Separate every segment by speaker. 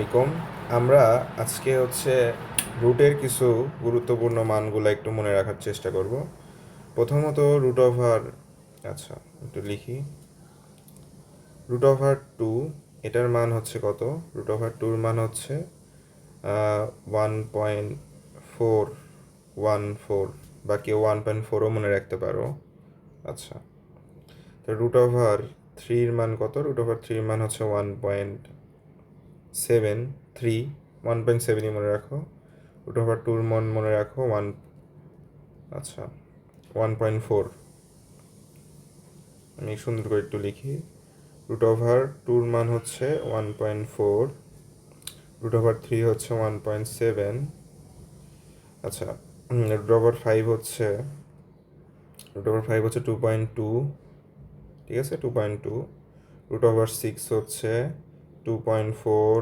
Speaker 1: আলাইকুম। আমরা আজকে হচ্ছে রুটের কিছু গুরুত্বপূর্ণ মানগুলো একটু মনে রাখার চেষ্টা করব। প্রথমত রুট ওভার আচ্ছা একটু লিখি। রুট ওভার টু এটার মান হচ্ছে কত? রুট ওভার টুর মান হচ্ছে one point four one four বা কেউ ওয়ান পয়েন্ট ফোরও মনে রাখতে পারো। আচ্ছা তো রুট ওভার থ্রির মান কত? রুট ওভার থ্রির মান হচ্ছে one point seven, three one point seven i মনে রাখো। রুট ওভার টুর মন মনে রাখো ওয়ান আচ্ছা ওয়ান পয়েন্ট ফোর আমি সুন্দর করে একটু লিখি। রুট ওভার টুর মান হচ্ছে one point four root over three হচ্ছে ওয়ান পয়েন্ট সেভেন আচ্ছা রুট ওভার ফাইভ হচ্ছে রুট ওভার ফাইভ হচ্ছে টু পয়েন্ট টু ঠিক আছে two point two root over six হচ্ছে two point four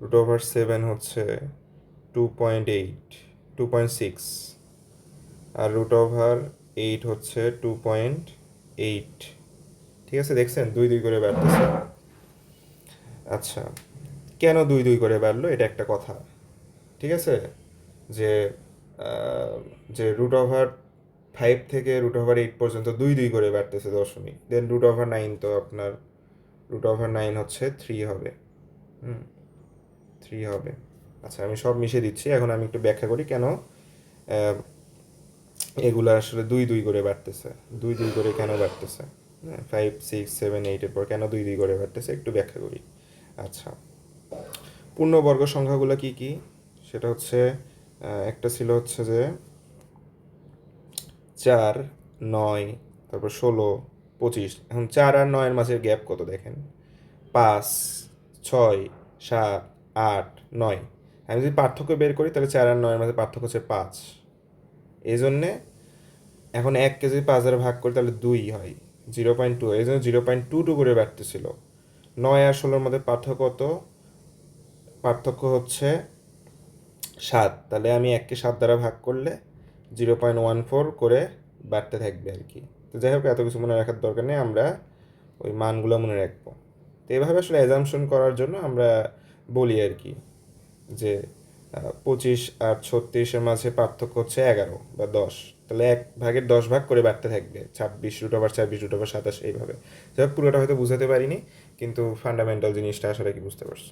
Speaker 1: root over seven হচ্ছে two point eight two point six আর root over eight হচ্ছে two point eight ঠিক আছে, দেখছেন? দুই দুই করে বাড়তেছে। আচ্ছা কেন দুই দুই করে বাড়লো? এটা একটা কথা। ঠিক আছে? যে যে রুট ওভার ফাইভ থেকে রুট ওভার এইট পর্যন্ত দুই দুই করে বাড়তেছে দশমিক। দেন রুট ওভার নাইন তো আপনার রুট ওভার নাইন হচ্ছে থ্রি হবে। হুম থ্রি হবে। আচ্ছা আমি সব মিশিয়ে দিচ্ছি। এখন আমি একটু ব্যাখ্যা করি কেন এগুলো আসলে দুই দুই করে বাড়তেছে। দুই দুই করে কেন বাড়তেছে? ফাইভ সিক্স সেভেন এইটের পর কেন দুই দুই করে বাড়তেছে? একটু ব্যাখ্যা করি। আচ্ছা পূর্ণবর্গ সংখ্যাগুলো কি কি? সেটা হচ্ছে একটা ছিল হচ্ছে যে, চার, নয়, তারপর ষোলো পঁচিশ। এখন চার আর নয়ের মাঝে গ্যাপ কত দেখেন? পাঁচ, ছয়, সাত, আট, নয়। আমি যদি পার্থক্য বের করি, তাহলে চার আর নয়ের মাঝে পার্থক্য হচ্ছে পাঁচ। এই জন্যে এখন এককে যদি পাঁচ দ্বারা ভাগ করি, তাহলে দুই হয়, জিরো পয়েন্ট টু। এই জন্য জিরো পয়েন্ট টু টু করে বাড়তেছিল নয় আর ষোলোর মধ্যে পার্থক্য কত? পার্থক্য হচ্ছে সাত। তাহলে আমি এককে সাত দ্বারা ভাগ করলে জিরো পয়েন্ট ওয়ান ফোর করে বাড়তে থাকবে আর কি। তো যাই হোক, এত কিছু মনে রাখার দরকার নেই, আমরা ওই মানগুলো মনে রাখব। তো এভাবে আসলে অ্যাজামশন করার জন্য আমরা বলি আর কি যে পঁচিশ আর ছত্রিশের মাঝে পার্থক্য হচ্ছে এগারো বা দশ। তাহলে এক ভাগের দশ ভাগ করে বাড়তে থাকবে, ছাব্বিশ রুট ওভার ছাব্বিশ রুট ওভার সাতাশ এইভাবে। যাই হোক, পুরোটা হয়তো বুঝাতে পারিনি, কিন্তু ফান্ডামেন্টাল জিনিসটা আসলে কি বুঝতে পারছ?